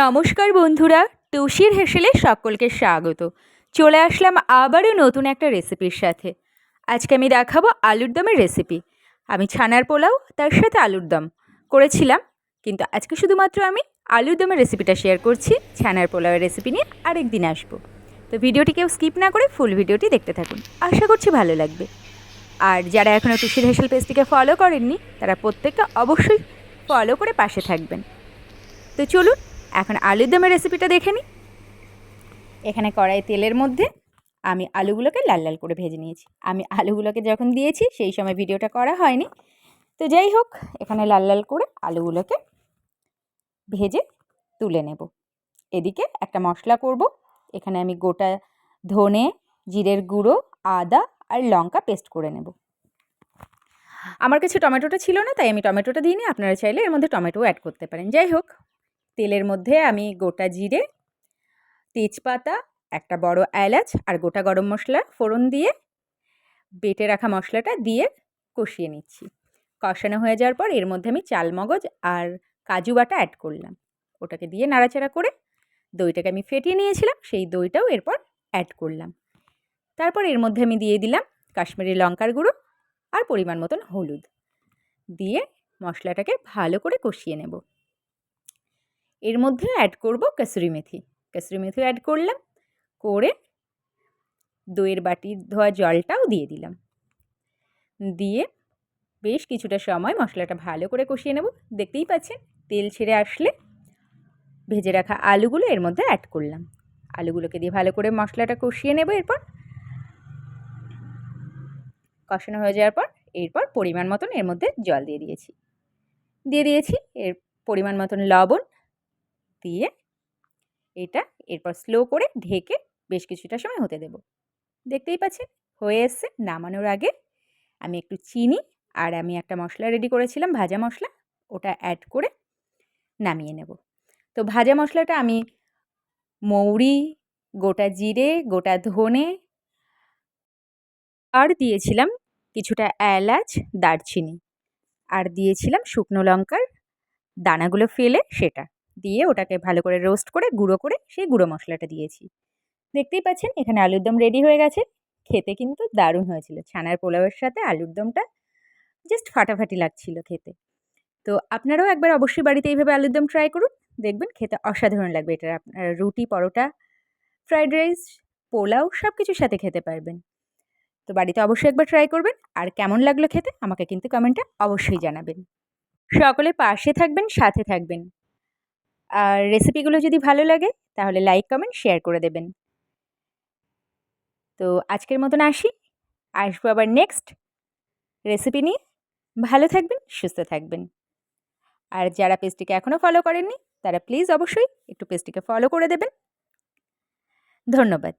নমস্কার বন্ধুরা টুসির হেসেলে সকলকে স্বাগত। চলে আসলাম আবারও নতুন একটা রেসিপির সাথে। আজকে আমি দেখাবো আলুর দমের রেসিপি আমি ছানার পোলাও, তার সাথে আলুর দম করেছিলাম, কিন্তু আজকে শুধুমাত্র আমি আলুর দমের রেসিপিটা শেয়ার করছি, ছানার পোলাওয়ের রেসিপি নিয়ে আরেক দিন আসব। তো ভিডিওটি কেউ স্কিপ না করে ফুল ভিডিওটি দেখতে থাকুন, আশা করছি ভালো লাগবে। আর যারা এখনও টুসির হেসেল পেজটিকে ফলো করেননি, তারা প্রত্যেকটা অবশ্যই ফলো করে পাশে থাকবেন। তো চলুন এখন আলুর দমের রেসিপিটা দেখে নিই এখানে কড়াই তেলের মধ্যে আমি আলুগুলোকে লাল লাল করে ভেজে নিয়েছি। আমি আলুগুলোকে যখন দিয়েছি, সেই সময় ভিডিওটা করা হয়নি। তো যাই হোক, এখানে লাল লাল করে আলুগুলোকে ভেজে তুলে নেব। এদিকে একটা মশলা করব। এখানে আমি গোটা ধনে, জিরের গুঁড়ো, আদা আর লঙ্কা পেস্ট করে নেব। আমার কাছে টমেটোটা ছিল না, তাই আমি টমেটোটা দিই দিইনি। আপনারা চাইলে এর মধ্যে টমেটোও অ্যাড করতে পারেন। যাই হোক তেলের মধ্যে আমি গোটা জিরে, তেজপাতা, একটা বড় এলাচ আর গোটা গরম মশলা ফোড়ন দিয়ে বেটে রাখা মশলাটা দিয়ে কষিয়ে নিচ্ছি। কষানো হয়ে যাওয়ার পর এর মধ্যে আমি চালমগজ আর কাজু বাটা অ্যাড করলাম। ওটাকে দিয়ে নাড়াচাড়া করে দইটাকে আমি ফেটিয়ে নিয়েছিলাম, সেই দইটাও এরপর অ্যাড করলাম। তারপর এর মধ্যে আমি দিয়ে দিলাম কাশ্মীরি লঙ্কার গুঁড়ো আর পরিমাণ মতন হলুদ। দিয়ে মশলাটাকে ভালো করে কষিয়ে নেব। এর মধ্যে অ্যাড করব কসুরি মেথি। কসুরি মেথিও অ্যাড করলাম, করে দইয়ের বাটি ধোয়া জলটাও দিয়ে দিলাম। দিয়ে বেশ কিছুটা সময় মশলাটা ভালো করে কষিয়ে নেব। দেখতেই পাচ্ছেন, তেল ছেড়ে আসলে ভেজে রাখা আলুগুলো এর মধ্যে অ্যাড করলাম। আলুগুলোকে দিয়ে ভালো করে মশলাটা কষিয়ে নেব এরপর। কষানো হয়ে যাওয়ার পর এরপর পরিমাণ মতন এর মধ্যে জল দিয়ে দিয়েছি। দিয়ে দিয়েছি এর পরিমাণ মতন লবণ দিয়ে এটা এরপর স্লো করে ঢেকে বেশ কিছুটা সময় হতে দেব। দেখতেই পাচ্ছেন? হয়ে এসছে। নামানোর আগে আমি একটু চিনি আর আমি একটা মশলা রেডি করেছিলাম, ভাজা মশলা। ওটা অ্যাড করে নামিয়ে নেব। তো ভাজা মশলাটা আমি মৌরি, গোটা জিরে, গোটা ধনে আর দিয়েছিলাম কিছুটা এলাচ, দারচিনি। আর দিয়েছিলাম শুকনো লঙ্কার। দানাগুলো ফেলে সেটা। দিয়ে ওটাকে ভালো করে রোস্ট করে গুঁড়ো করে সেই গুঁড়ো মশলাটা দিয়েছি। দেখতেই পাচ্ছেন এখানে আলুর দম রেডি হয়ে গেছে। খেতে কিন্তু দারুণ হয়েছিল। ছানার পোলাওয়ের সাথে আলুর দমটা জাস্ট ফাটাফাটি লাগছিল খেতে। তো আপনারাও একবার অবশ্যই বাড়িতে এইভাবে আলুর দম ট্রাই করুন। দেখবেন খেতে অসাধারণ লাগবে। এটা আপনার রুটি, পরোটা ফ্রাইড রাইস পোলাও সব কিছুর সাথে খেতে পারবেন। তো বাড়িতে অবশ্যই একবার ট্রাই করবেন। আর কেমন লাগল খেতে আমাকে কিন্তু কমেন্টে অবশ্যই জানাবেন। সকলে পাশে থাকবেন, সাথে থাকবেন। আর রেসিপিগুলো যদি ভালো লাগে, তাহলে লাইক কমেন্ট শেয়ার করে দেবেন। তো আজকের মতন আসি। আসব আবার নেক্সট রেসিপি নিয়ে। ভালো থাকবেন, সুস্থ থাকবেন। আর যারা পেজটিকে এখনও ফলো করেননি, তারা প্লিজ অবশ্যই একটু পেজটিকে ফলো করে দেবেন। ধন্যবাদ।